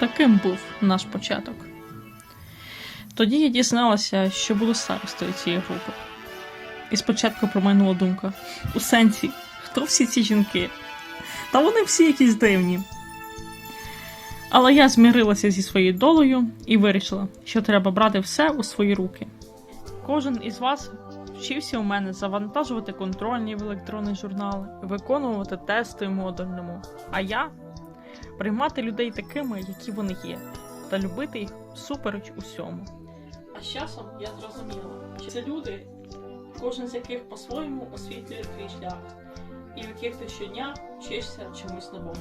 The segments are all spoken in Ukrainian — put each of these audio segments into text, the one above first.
Таким був наш початок. Тоді я дізналася, що буду старостою цієї групи. І спочатку промайнула думка: у сенсі, хто всі ці жінки? Та вони всі якісь дивні. Але я змірилася зі своєю долею і вирішила, що треба брати все у свої руки. Кожен із вас вчився у мене завантажувати контрольні в електронний журнал, виконувати тести модульному. А я приймати людей такими, які вони є, та любити їх всупереч усьому. А з часом я зрозуміла, що це люди, кожен з яких по-своєму освітлює твій шлях, і в яких ти щодня вчишся чомусь новому.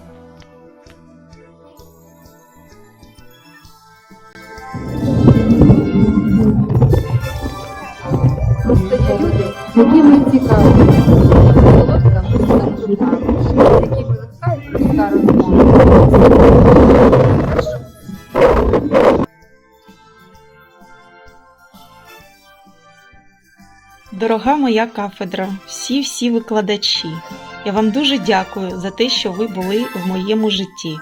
Просто є люди, з якими цікаво. Солодка, Дорога моя кафедра, всі-всі викладачі, я вам дуже дякую за те, що ви були в моєму житті.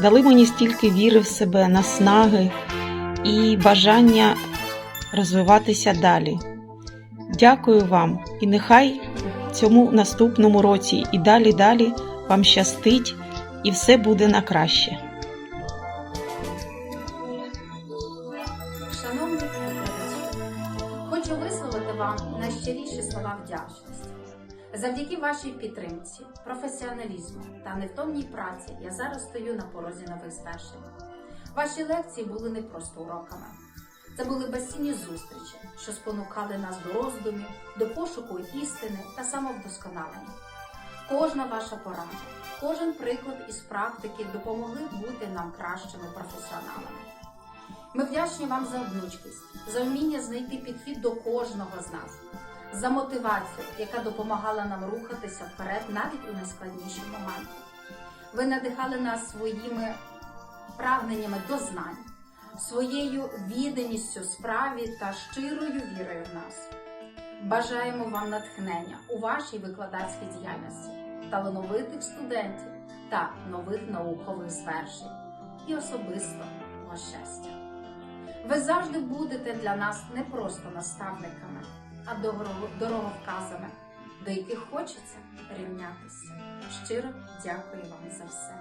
Дали мені стільки віри в себе, наснаги і бажання розвиватися далі. Дякую вам і нехай цьому наступному році і далі далі вам щастить і все буде на краще. Шановні викладачі, хочу висловити вам найщиріші слова вдячності. Завдяки вашій підтримці, професіоналізму та невтомній праці я зараз стою на порозі нових звершень. Ваші лекції були не просто уроками. Це були безцінні зустрічі, що спонукали нас до роздумів, до пошуку істини та самовдосконалення. Кожна ваша порада, кожен приклад із практики допомогли бути нам кращими професіоналами. Ми вдячні вам за гнучкість, за вміння знайти підхід до кожного з нас, за мотивацію, яка допомагала нам рухатися вперед навіть у найскладніші моменти. Ви надихали нас своїми прагненнями до знань, своєю відданістю справі та щирою вірою в нас. Бажаємо вам натхнення у вашій викладацькій діяльності, талановитих студентів та нових наукових звершень і особисто щастя. Ви завжди будете для нас не просто наставниками, а дороговказами, до яких хочеться рівнятися. Щиро дякую вам за все.